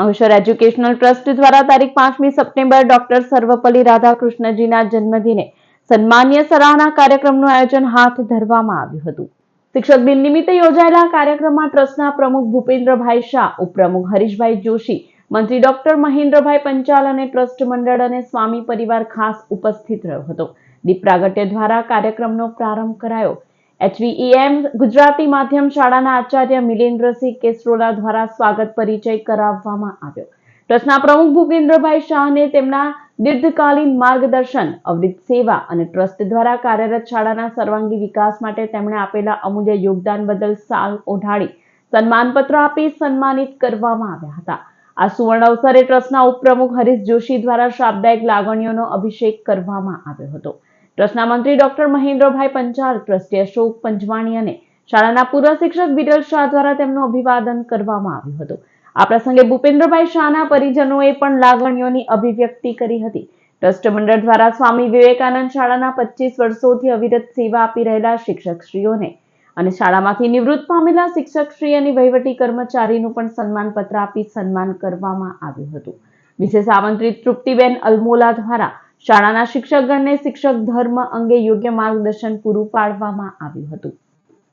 Ankleshwar educational trust દ્વારા તારીખ પાંચમી સપ્ટેમ્બર ડોક્ટર સર્વપલ્લી રાધાકૃષ્ણજીના જન્મદિને સન્માન્ય સરાહના કાર્યક્રમનું આયોજન હાથ ધરવામાં આવ્યું હતું. શિક્ષક દિન નિમિત્તે યોજાયેલા કાર્યક્રમમાં ટ્રસ્ટના પ્રમુખ ભૂપેન્દ્રભાઈ શાહ, ઉપપ્રમુખ હરીશભાઈ જોશી, મંત્રી ડોક્ટર મહેન્દ્રભાઈ પંચાલ અને ટ્રસ્ટ મંડળ અને સ્વામી પરિવાર ખાસ ઉપસ્થિત રહ્યો હતો. દીપ પ્રાગટ્ય દ્વારા કાર્યક્રમનો પ્રારંભ કરાયો. એચવીઈએમ ગુજરાતી માધ્યમ શાળાના આચાર્ય મિલેન્દ્રસિંહ કેસરોલા દ્વારા સ્વાગત પરિચય કરાવવામાં આવ્યો. ટ્રસ્ટના પ્રમુખ ભૂપેન્દ્રભાઈ શાહને તેમના દીર્ઘકાલીન માર્ગદર્શન અવિરત સેવા અને ટ્રસ્ટ દ્વારા કાર્યરત શાળાના સર્વાંગી વિકાસ માટે તેમણે આપેલા અમૂલ્ય યોગદાન બદલ સાલ ઓઢાડી સન્માનપત્ર આપી સન્માનિત કરવામાં આવ્યા હતા. આ સુવર્ણ અવસરે ટ્રસ્ટના ઉપપ્રમુખ હરીશ જોશી દ્વારા શાબ્દાયિક લાગણીઓનો અભિષેક કરવામાં આવ્યો હતો. ટ્રસ્ટના મંત્રી ડોક્ટર મહેન્દ્રભાઈ પંચાલ, ટ્રસ્ટી અશોક પંજવાણી અને શાળાના પૂર્વ શિક્ષક વિરલ શાહ દ્વારા તેમનું અભિવાદન કરવામાં આવ્યું હતું. આ પ્રસંગે ભૂપેન્દ્રભાઈ શાહના પરિજનોએ પણ લાગણીઓની અભિવ્યક્તિ કરી હતી. ટ્રસ્ટ મંડળ દ્વારા સ્વામી વિવેકાનંદ શાળાના પચીસ વર્ષોથી અવિરત સેવા આપી રહેલા શિક્ષકશ્રીઓને અને શાળામાંથી નિવૃત્ત પામેલા શિક્ષકશ્રી અને વહીવટી કર્મચારીનું પણ સન્માનપત્ર આપી સન્માન કરવામાં આવ્યું હતું. વિશેષ આમંત્રિત તૃપ્તિબેન અલમોલા દ્વારા શાળાના શિક્ષકગણને શિક્ષક ધર્મ અંગે યોગ્ય માર્ગદર્શન પૂરું પાડવામાં આવ્યું હતું.